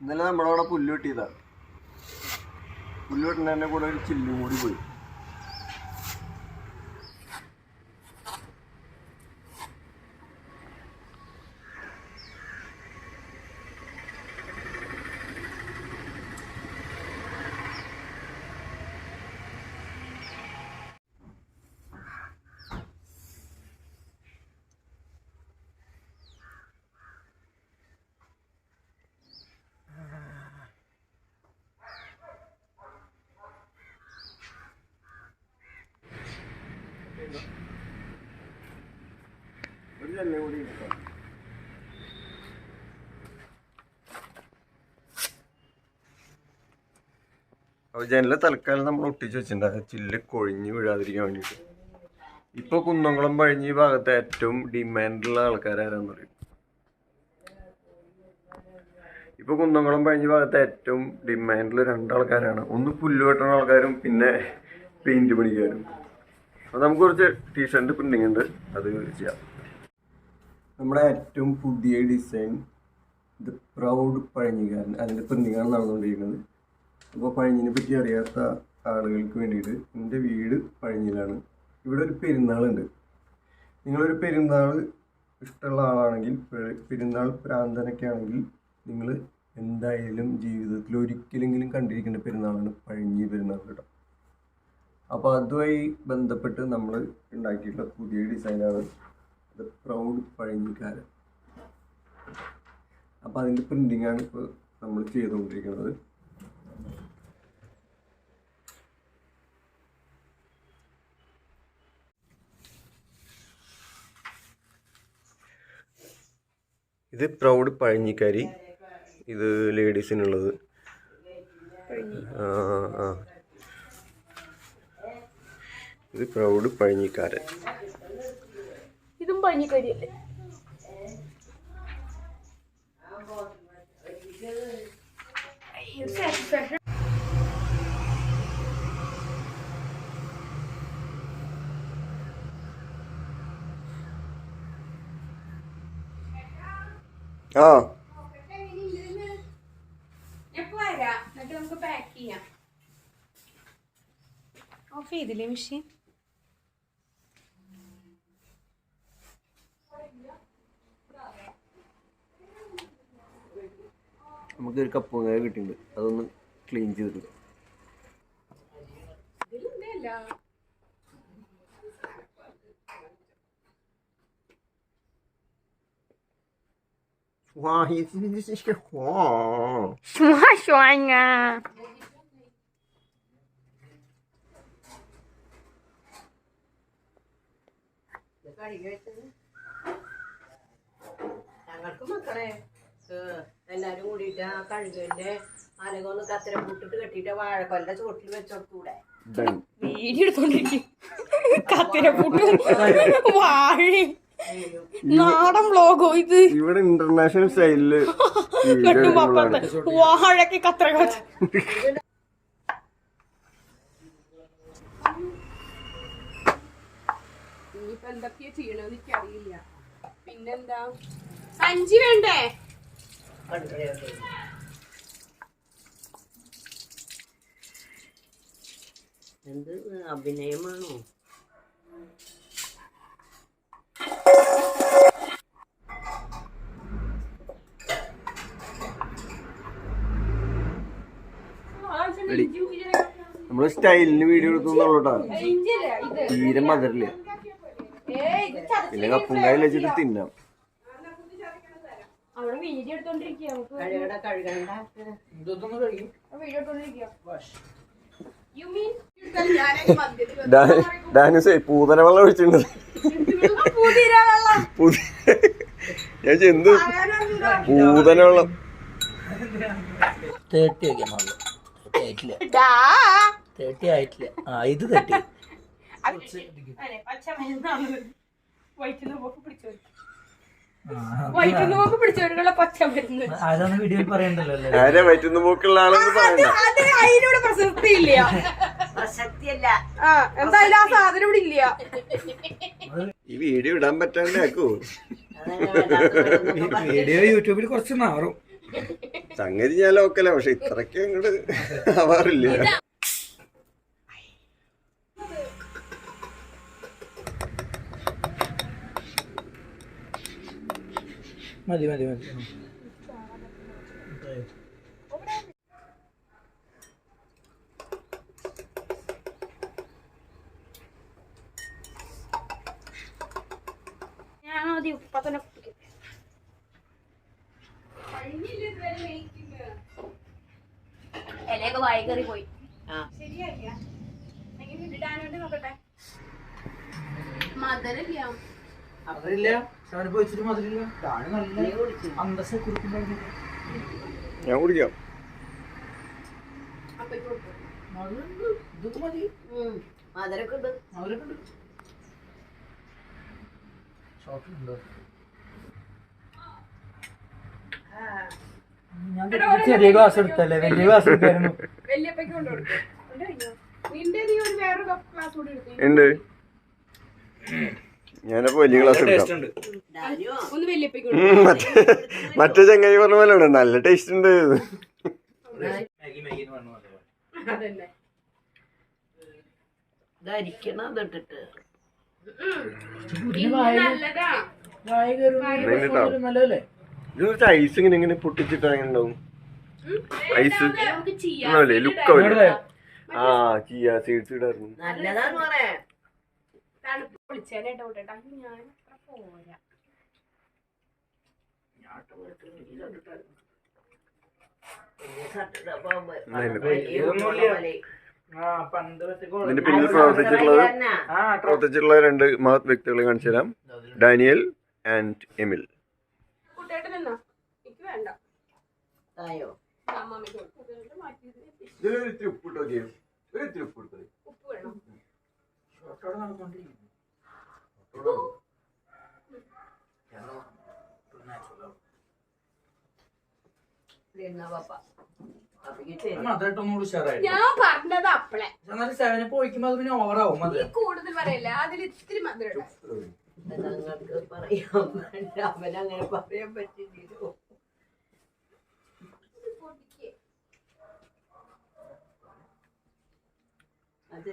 ഇന്നലെ നമ്മളവിടെ പുല്ല് കിട്ടിയതാണ് പുല്ല് കിട്ടുന്നതിന്റെ കൂടെ ഒരു ചില്ലും കൂടി പോയി. ഒരു ചെല്ലും കൂടി ജനൽ തൽക്കാലം നമ്മൾ ഒട്ടിച്ച് വെച്ചിട്ടുണ്ട്. ചില്ല് കൊഴിഞ്ഞ് വീഴാതിരിക്കാൻ വേണ്ടിയിട്ട്. ഇപ്പോൾ കുന്നംകുളം പഴഞ്ഞി ഈ ഭാഗത്ത് ഏറ്റവും ഡിമാൻഡുള്ള ആൾക്കാരാരാന്ന് പറയും. ഇപ്പോൾ കുന്നംകുളം പഴഞ്ഞി ഭാഗത്ത് ഏറ്റവും ഡിമാൻഡുള്ള രണ്ടാൾക്കാരാണ്. ഒന്ന് പുല്ല് വെട്ടുന്ന ആൾക്കാരും പിന്നെ പെയിന്റ് പണിക്കാരും. അപ്പോൾ നമുക്ക് കുറച്ച് ടീഷർട്ട് പ്രിന്റിങ് ഉണ്ട്. അത് ചെയ്യാം. നമ്മുടെ ഏറ്റവും പുതിയ ഡിസൈൻ ഇത് പ്രൗഡ് പഴഞ്ഞികാരൻ അതിന്റെ പ്രതികാരം നടന്നുകൊണ്ടിരിക്കുന്നത്. അപ്പോൾ പഴഞ്ഞിനെ പറ്റി അറിയാത്ത ആളുകൾക്ക് വേണ്ടിയിട്ട് എന്റെ വീട് പഴഞ്ഞിലാണ്. ഇവിടെ ഒരു പെരുന്നാളുണ്ട്. നിങ്ങളൊരു പെരുന്നാൾ ഇഷ്ടമുള്ള ആളാണെങ്കിൽ പെരുന്നാൾ പ്രാന്തനൊക്കെ ആണെങ്കിൽ നിങ്ങൾ എന്തായാലും ജീവിതത്തിൽ ഒരിക്കലെങ്കിലും കണ്ടിരിക്കേണ്ട പെരുന്നാളാണ് പഴഞ്ഞി പെരുന്നാൾ കേട്ടോ. അപ്പോൾ അതുമായി ബന്ധപ്പെട്ട് നമ്മൾ ഉണ്ടാക്കിയിട്ടുള്ള പുതിയ ഡിസൈനാണ് ദ പ്രൗഡ് പഴഞ്ഞിക്കാരൻ അപ്പോൾ അതിന്റെ പ്രിന്റിങ്ങാണ് ഇപ്പോൾ നമ്മൾ ചെയ്തുകൊണ്ടിരിക്കുന്നത് ഇത് പ്രൗഡ് പഴഞ്ഞിക്കാരി ഇത് ലേഡീസിനുള്ളത് ഇത് പ്രൗഡ് പഴഞ്ഞിക്കാരൻ പഞ്ഞിക്കരിയല്ലേ ആ. ഓഫ് ചെയ്തില്ലേ മെഷീൻ? നമുക്ക് ഒരു കപ്പ് കായ കിട്ടിയിട്ടുണ്ട്. അതൊന്ന് ക്ലീൻ ചെയ്തിട്ട് Schwa, hier ഞങ്ങൾക്ക് മക്കളെ. എല്ലാരും കൂടിയിട്ട് ആ കഴുകന്റെ അലകൊന്ന് കത്തിര കൂട്ടിട്ട് കെട്ടിട്ട് വാഴക്കൊല്ല ചോട്ടിൽ വെച്ചോടത്തൂടെ. വീഡിയോ എടുത്തോണ്ടിരിക്കും. കത്തിര പൂട്ട് വാഴയും നാടൻ വ്ലോഗോ ഇത്? ഇവിടെ ഇന്റർനാഷണൽ സ്റ്റൈലിൽ വാഴക്ക് കാച്ച് ഇനിയിപ്പോ എന്തൊക്കെയാ ചെയ്യണമെന്ന് എനിക്കറിയില്ല. പിന്നെന്താ? സഞ്ചി വേണ്ടേ? എന്ത് അഭിനയമാണോ? നമ്മൾ സ്റ്റൈലിന് വീഡിയോ എടുത്തു എന്നുള്ളൂട്ടാ ഇത് തീരെ മധുരില്ല ഏയ് കപ്പും പിന്നെ കപ്പുങ്കായിൽ വെച്ചിട്ട് തിന്നാം. വീഡിയോ എടുത്തോണ്ടിരിക്കുക നമുക്ക് കഴുകട കഴുകണ്ട വീഡിയോ എടുത്തോണ്ടിരിക്കുക യു മീൻ ഡാനിസേ പൂതന വെള്ളം ഒഴിച്ചിട്ടുണ്ട്. പുതിര വെള്ളം. പുതി- ഞാൻ എന്ത് പൂതന വെള്ളം. തേർട്ടി വയ്ക്കാൻ മാറുള്ളൂ. ആയിട്ടില്ല. തേർട്ടി ആയിട്ടില്ല. ആ ഇത് തേർട്ടി പച്ച മരുന്നാണ്. വയറ്റിന്ന് പോക്ക് പിടിച്ചോര് വയറ്റിന്ന് പച്ച മരുന്ന്. അതൊന്നും വീഡിയോയിൽ പറയണ്ടല്ലോ അല്ലേ? ആരെ വയറ്റുന്ന പോക്കുള്ള ആളെന്ന് പറയണ്ട. അത് അതിനോട് പ്രസക്തി ഇല്ല പ്രസക്തിയല്ല. ആ എന്തായാലും ആ സാധനം ഇവിടെ ഇല്ല. ഈ വീഡിയോ ഇടാൻ പറ്റാണ്ടാക്കൂ വീഡിയോ യൂട്യൂബിൽ കുറച്ച് മാറും. സംഗതി ഞാൻ ലോക്കല പക്ഷെ ഇത്രയ്ക്ക് അങ്ങോട്ട് ആവാറില്ല. മതി മതി മതി. ആദ്യം ഉപ്പ തന്നെ കുടിക്കും ഇലയൊക്കെ പോയി. ശരിയാക്കിയ? നോക്കട്ടെ. മധുരല്ല മധുരില്ല ഞാൻ കുടിക്കാം. ചെറിയ ഗ്ലാസ് എടുത്തല്ലേ? വലിയ ഗ്ലാസ് എടുത്തായിരുന്നു. ഉണ്ട് ഞാനപ്പോ വലിയ ക്ലാസ് എടുക്കാം. മറ്റേ ചങ്ങായി പറഞ്ഞ പോലെ ഉണ്ട്. നല്ല ടേസ്റ്റ് ഉണ്ട്. ഐസ് ഇങ്ങനെ ഇങ്ങനെ പൊട്ടിച്ചിട്ട് അങ്ങനെ ഉണ്ടാവും. ഐസ് ലുക്ക് ആ ചിയ സീഡ്സ് ഇടാറുണ്ട്. നല്ലതാന്ന് പറയാ. ഞാൻ അത്ര പോരാ ആ പണ്ട് ഇതിന്റെ പിന്നിൽ പ്രവർത്തിച്ചിട്ടുള്ളത് ആ പ്രവർത്തിച്ചിട്ടുള്ള രണ്ട് മഹത് വ്യക്തികളെ കാണിച്ചു തരാം. Daniel and Emil. ഇതിലൊരിത്തിരി ഉപ്പിട്ടോ ചെയ്യും ഉപ്പ് വേണം. ഞാൻ പറഞ്ഞത് അപ്പളെ. കൂടുതൽ പറയല്ല അതിൽ ഇത്തിരി മധുരം. ഞങ്ങൾക്ക് പറയാൻ വേണ്ട. അവനങ്ങനെ പറയാൻ പറ്റില്ലല്ലോ. അതെ.